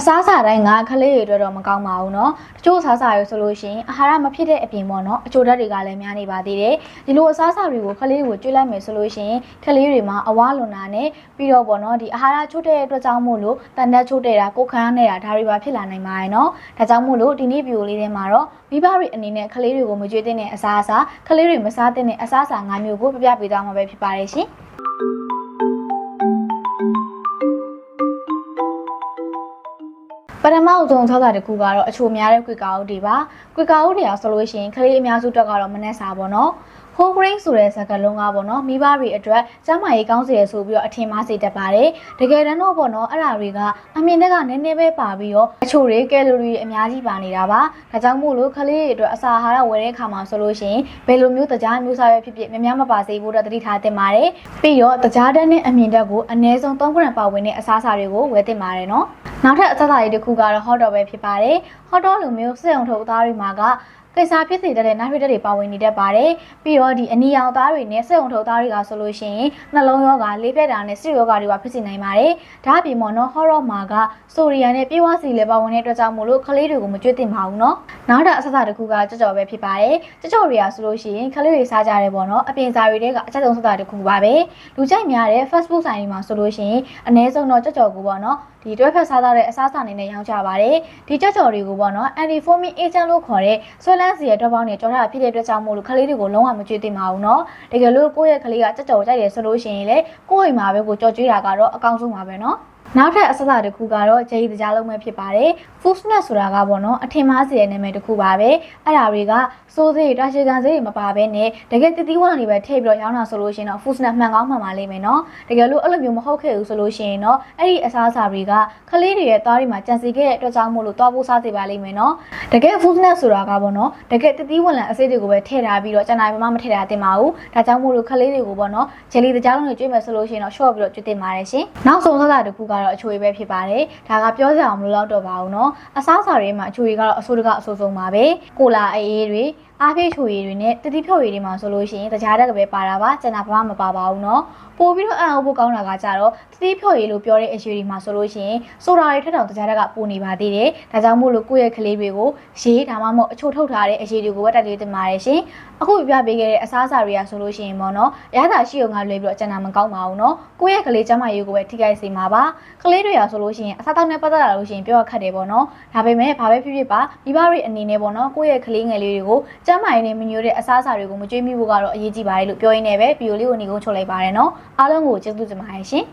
အစားအစာတိုင်းကခလေးတွေအတွက်တော့မကောင်းပါဘူးเนาะတချို့အစားအစာတွေဆိုလို့ရှိရင်အာဟာရမဖြစ်တဲ့အပြင်ပေါ့เนาะအချိုဓာတ်တွေကလည်းများနေပါသေးတယ်ဒီလိုအစားအစာတွေကိုခလေးတွေကိုကျွေးလိုက်မယ်ဆိုလို့ရှိရင်ခလေးတွေမှာအဝါလွန်တာနဲ့ပြီးတော့ပေါ့เนาะဒီအာဟာရချို့တဲ့အတွက်ကြောင့်မို့လို့တန်တက်ချို့တဲ့တာကိုယ်ခန်းနေတာဒါတွေပါဖြစ်လာနိုင်ပါတယ်เนาะဒါကြောင့်မို့လို့ဒီနေ့ဗီဒီယိုလေးထဲမှာတော့မိဘတွေအနေနဲ့ခလေးတွေကိုမကြွေးသင့်တဲ့အစားအစာခလေးတွေမစားသင့်တဲ့အစားအစာ၅မျိုးကိုပြပြပေးသွားမှာပဲဖြစ်ပါတယ်ရှင် ထမအဆုံးသောတာတစ်ခုကတော့အချိုများတဲ့ကွေကာအုပ်တွေပါကွေကာအုပ်တွေကဆိုလို့ရှိရင်ခလေးအများစုအတွက်ကတော့မနှက်စာပေါ့နော် whole grain ဆိုတဲ့စကားလုံးကပေါ့နော်မိဘတွေအတွက်ကျန်းမာရေးကောင်းစေရဆိုပြီးတော့အထင်မှားစေတတ်ပါတယ်တကယ်တမ်းတော့ပေါ့နော်အဲ့ဒါတွေကအမြင်တက်ကနည်းနည်းပဲပါပြီးတော့အချိုတွေကယ်လိုရီအများကြီးပါနေတာပါဒါကြောင့်မို့လို့ခလေးတွေအတွက်အစာအာဟာရဝယ်တဲ့အခါမှာဆိုလို့ရှိရင်ဘယ်လိုမျိုးတကြားမျိုးစားပဲဖြစ်ဖြစ်များများမပါစေဖို့တော့တတိထားသင့်ပါတယ်ပြီးတော့တကြားတက်နဲ့အမြင်တက်ကိုအနည်းဆုံး3 gram ပါဝင်တဲ့အစားအစာတွေကိုဝယ်သင့်ပါတယ်နော်နောက်ထပ်အသက်သာရေးတစ်ခုကတော့ hot dog ပဲဖြစ်ပါတယ်။ hot dog လိုမျိုးစက်ုံထုတ်အသားတွေမှာကကိစ္စဖြစ်စေတတ်တဲ့နာဖီတက်တွေပါဝင်နေတတ်ပါတယ်။ပြီးတော့ဒီအနီရောင်သားတွေနဲ့စက်ုံထုတ်သားတွေကဆိုလို့ရှိရင်နှလုံးရောဂါလေးပြတ်တာနဲ့စစ်ရောဂါတွေပါဖြစ်စေနိုင်ပါတယ်။ဒါအပြင်ပေါ့နော် hot dog မှာကဆိုရီယာနဲ့ပြေးဝစီလည်းပါဝင်တဲ့အတွက်ကြောင့်မို့လို့ကလေးတွေကိုမကြွေးတင်ပါဘူးနော်။နောက်ထပ်အဆက်အစာတစ်ခုကကြော်ကြော်ပဲဖြစ်ပါတယ်။ကြော်ကြော်တွေကဆိုလို့ရှိရင်ကလေးတွေစားကြတယ်ပေါ့နော်။အပြင်စားတွေတဲ့အချက်ဆုံးဆက်တာတစ်ခုပါပဲ။လူကြိုက်များတဲ့ fast food ဆိုင်တွေမှာဆိုလို့ရှိရင်အနည်းဆုံးတော့ကြော်ကြော်ကိုပေါ့နော်။ဒီတွဲဖက်စားတဲ့အစားအစာအနေနဲ့ရောင်းကြပါတယ်ဒီကြော့ကြော်တွေကိုပေါ့နော် antifoaming agent လို့ခေါ်တဲ့ဆွဲလန်းစီရဲ့ဓာတ်ပေါင်းတွေကြော်တာဖြစ်တဲ့အတွက်ကြောင့်မို့လို့ခလေးတွေကိုလုံးဝမကြွေးသင့်ပါဘူးเนาะတကယ်လို့ကိုယ့်ရဲ့ခလေးကကြော့ကြော်ကြိုက်တယ်ဆိုလို့ရှိရင်လေကိုယ့်အိမ်မှာပဲကိုကြော်ကြွေးတာကတော့အကောင်းဆုံးပါပဲเนาะ နောက်ထပ်အစစတစ်ခုကတော့ဂျေရီတကြားလုံးပဲဖြစ်ပါတယ် food snack ဆိုတာကပေါ့နော်အထင်မှားစေတဲ့နာမည်တစ်ခုပါပဲအဲ့ဒါတွေကစိုးစေးတာရှည်ကန်စေးတွေမပါဘဲနဲ့တကယ်တတိဝါတွေပဲထည့်ပြီးတော့ရောင်းတာဆိုလို့ရှိရင်တော့ food snack မှန်ကောင်းမှန်ပါလိမ့်မယ်နော်တကယ်လို့အဲ့လိုမျိုးမဟုတ်ခဲ့ဘူးဆိုလို့ရှိရင်တော့အဲ့ဒီအစားအစာတွေကခလေးတွေရဲ့သွားတွေမှာကြံစီခဲ့တဲ့အတွက်ကြောင့်မို့လို့သွားဖို့စားစေပါလိမ့်မယ်နော်တကယ် food snack ဆိုတာကပေါ့နော်တကယ်တတိဝါလန်အစိတ်တွေကိုပဲထည့်ထားပြီးတော့ကျန်တာမှမထည့်ထားတင်ပါဘူးဒါကြောင့်မို့လို့ခလေးတွေကိုပေါ့နော်ဂျယ်လီတကြားလုံးတွေကျွေးမယ်ဆိုလို့ရှိရင်တော့ short ပြီးတော့ကျွေးတင်ပါတယ်ရှင်နောက်ဆုံးစားတာတစ်ခုကတော့အချိုပဲဖြစ်ပါတယ်ဒါကပြောစရာမလိုတော့တော့ပါဘူးเนาะအစားအစာတွေမှာအချိုတွေကတော့အဆိုးတကအဆိုးဆုံးပါပဲကိုလာအေးတွေ အားဖြည့်ချိုရည်တွေနဲ့တတိဖြောက်ရည်တွေမှာဆိုလို့ရှိရင်တကြားတက်ကပဲပါတာပါကျန်တာဘာမှမပါပါဘူးเนาะပို့ပြီးတော့အံ့ဩဖို့ကောင်းတာကကြတော့တတိဖြောက်ရည်လို့ပြောတဲ့အရွေတွေမှာဆိုလို့ရှိရင်ဆိုတာတွေထက်တောင်တကြားတက်ကပိုနေပါသေးတယ်ဒါကြောင့်မို့လို့ကိုယ့်ရဲ့ကလေးတွေကိုရေးဒါမှမဟုတ်အချိုထုတ်ထားတဲ့အရွေတွေကိုပဲတက်လေးတင်ပါတယ်ရှင်အခုပြပေးခဲ့တဲ့အစားအစာတွေကဆိုလို့ရှိရင်ပေါ့နော်အရသာရှိုံကလွဲပြီးတော့ကျန်တာမကောင်းပါဘူးเนาะကိုယ့်ရဲ့ကလေးကျန်းမာရေးကိုပဲထိခိုက်စေမှာပါကလေးတွေရဆိုလို့ရှိရင်အစားတောက်နဲ့ပတ်သက်လာလို့ရှိရင်ပြောရခက်တယ်ပေါ့နော်ဒါပေမဲ့ဘာပဲဖြစ်ဖြစ်ပါမိဘတွေအနေနဲ့ပေါ့နော်ကိုယ့်ရဲ့ကလေးငယ်လေးတွေကိုကျ န်းမာရေးနဲ့မညိုတဲ့အစားအစာတွေကိုမကြွေးမိဖို့ကတော့အရေးကြီးပါတယ်လို့ပြောရင်းနဲ့ပဲဗီဒီယိုလေးကိုညီကုန်းချုပ်လိုက်ပါတယ်နော်အားလုံးကိုကျေးဇူးတင်ပါတယ်ရှင်